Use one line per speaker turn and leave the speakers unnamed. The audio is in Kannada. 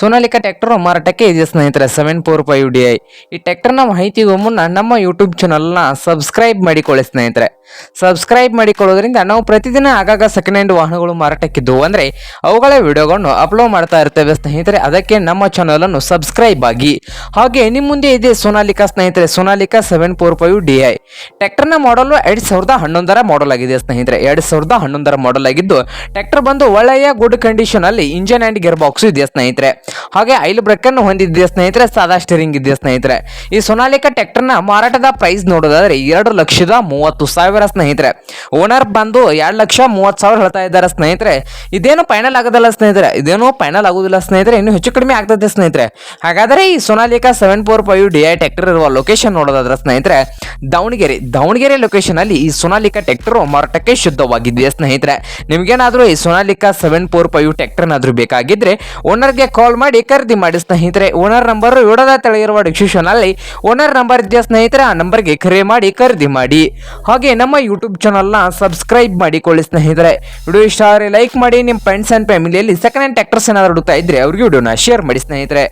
ಸೋನಾಲಿಕಾ ಟ್ಯಾಕ್ಟರ್ ಮಾರಾಟಕ್ಕೆ ಇದೆ ಸ್ನೇಹಿತರೆ? Seven four five D I ಈ ಟ್ಯಾಕ್ಟರ್ನ ಮಾಹಿತಿಗೂ ಮುನ್ನ ನಮ್ಮ ಯೂಟ್ಯೂಬ್ ಚಾನಲ್ನ ಸಬ್ಸ್ಕ್ರೈಬ್ ಮಾಡಿಕೊಳ್ಳಿ ಸ್ನೇಹಿತರೆ. ಸಬ್ಸ್ಕ್ರೈಬ್ ಮಾಡಿಕೊಳ್ಳೋದ್ರಿಂದ ನಾವು ಪ್ರತಿದಿನ ಆಗಾಗ ಸೆಕೆಂಡ್ ಹ್ಯಾಂಡ್ ವಾಹನಗಳು ಮಾರಾಟಕ್ಕಿದ್ದವು ಅಂದರೆ ಅವುಗಳ ವಿಡಿಯೋಗಳನ್ನು ಅಪ್ಲೋಡ್ ಮಾಡ್ತಾ ಇರ್ತೇವೆ ಸ್ನೇಹಿತರೆ. ಅದಕ್ಕೆ ನಮ್ಮ ಚಾನಲನ್ನು ಸಬ್ಸ್ಕ್ರೈಬ್ ಆಗಿ. ಹಾಗೆ ನಿಮ್ಮ ಮುಂದೆ ಇದೆ ಸೋನಾಲಿಕಾ ಸ್ನೇಹಿತರೆ. Sonalika seven four five D I ಟ್ಯಾಕ್ಟರ್ನ ಮಾಡಲು ಎರಡು ಸಾವಿರದ ಹನ್ನೊಂದರ ಮಾಡಲ್ ಆಗಿದೆ ಸ್ನೇಹಿತರೆ. ಎರಡು ಸಾವಿರದ ಹನ್ನೊಂದರ ಮಾಡಲ್ ಆಗಿದ್ದು, ಟ್ರ್ಯಾಕ್ಟರ್ ಬಂದು ಒಳ್ಳೆಯ ಗುಡ್ ಕಂಡೀಷನ್ ಅಲ್ಲಿ ಇಂಜನ್ ಆ್ಯಂಡ್ ಗೇರ್ ಬಾಕ್ಸ್ ಇದೆ ಸ್ನೇಹಿತರೆ? ಹಾಗೆ ಐಲ್ ಬ್ರೇಕ್ ಅನ್ನು ಸ್ನೇಹಿತರೆ ಸಾದಾ ಸ್ಟೀರಿಂಗ್ ಇದೆ ಸ್ನೇಹಿತರೆ. ಈ ಸೋನಾಲಿಕಾ ಟ್ರ್ಯಾಕ್ಟರ್ನ ಮಾರಾಟದ ಪ್ರೈಸ್ ನೋಡೋದಾದ್ರೆ ಎರಡು ಲಕ್ಷದ ಮೂವತ್ತು ಸಾವಿರ ಸ್ನೇಹಿತರೆ. ಓನರ್ ಬಂದು ಎರಡು ಲಕ್ಷ ಮೂವತ್ತು ಸಾವಿರ ಹೇಳ್ತಾ ಇದ್ದಾರೆ ಸ್ನೇಹಿತರೆ. ಇದೇನು ಫೈನಲ್ ಆಗೋದಿಲ್ಲ ಸ್ನೇಹಿತರೆ. ಇದೇನು ಫೈನಲ್ ಆಗೋದಿಲ್ಲ ಸ್ನೇಹಿತರೆ. ಇನ್ನು ಹೆಚ್ಚು ಕಡಿಮೆ ಆಗ್ತದೆ ಸ್ನೇಹಿತರೆ. ಹಾಗಾದರೆ ಈ Sonalika seven four five D I tractor ಇರುವ ಲೊಕೇಶನ್ ನೋಡೋದಾದ್ರೆ ಸ್ನೇಹಿತರೆ, ದಾವಣಗೆರೆ ದಾವಣಗೆರೆ ಲೊಕೇಶನ್ ಅಲ್ಲಿ ಈ ಸೋನಾಲಿಕಾ ಟ್ರ್ಯಾಕ್ಟರ್ ಮಾರಾಟಕ್ಕೆ ಶುದ್ಧವಾಗಿದೆಯಾ ಸ್ನೇಹಿತರೆ? ನಿಮ್ಗೇನಾದ್ರೂ ಈ ಸೋನಾಲಿಕಾ ಸೆವೆನ್ ಫೋರ್ ಫೈವ್ ಟ್ರ್ಯಾಕ್ಟರ್ನಾದರೂ ಬೇಕಾಗಿದ್ರೆ ಓನರ್ಗೆ ಕಾಲ್ ಮಾಡಿ ಖರೀದಿ ಮಾಡಿ ಸ್ನೇಹಿತರೆ. ಓನರ್ ನಂಬರ್ ವಿಡೋದ ತೆಳಗಿರುವ ಡಿಸ್ಕ್ರಿಪ್ಷನ್ ಅಲ್ಲಿ ಓನರ್ ನಂಬರ್ ಇದೆಯಾ ಸ್ನೇಹಿತರೆ, ಆ ನಂಬರ್ಗೆ ಕರೆ ಮಾಡಿ ಖರೀದಿ ಮಾಡಿ. ಹಾಗೆ ನಮ್ಮ ಯೂಟ್ಯೂಬ್ ಚಾನಲ್ನ ಸಬ್ಸ್ಕ್ರೈಬ್ ಮಾಡಿಕೊಳ್ಳಿ ಸ್ನೇಹಿತರೆ. ವಿಡಿಯೋ ಇಷ್ಟ ಆದರೆ ಲೈಕ್ ಮಾಡಿ ನಿಮ್ಮ ಫ್ರೆಂಡ್ಸ್ ಆ್ಯಂಡ್ ಫ್ಯಾಮಿಲಿಯಲ್ಲಿ ಸೆಕೆಂಡ್ ಹ್ಯಾಂಡ್ ಟ್ರ್ಯಾಕ್ಟರ್ಸ್ ಏನಾದರೂ ಹುಡುಕ್ತಾ ಇದ್ರೆ ಅವ್ರಿಗೆ ವಿಡಿಯೋನ ಶೇರ್ ಮಾಡಿ ಸ್ನೇಹಿತರೆ.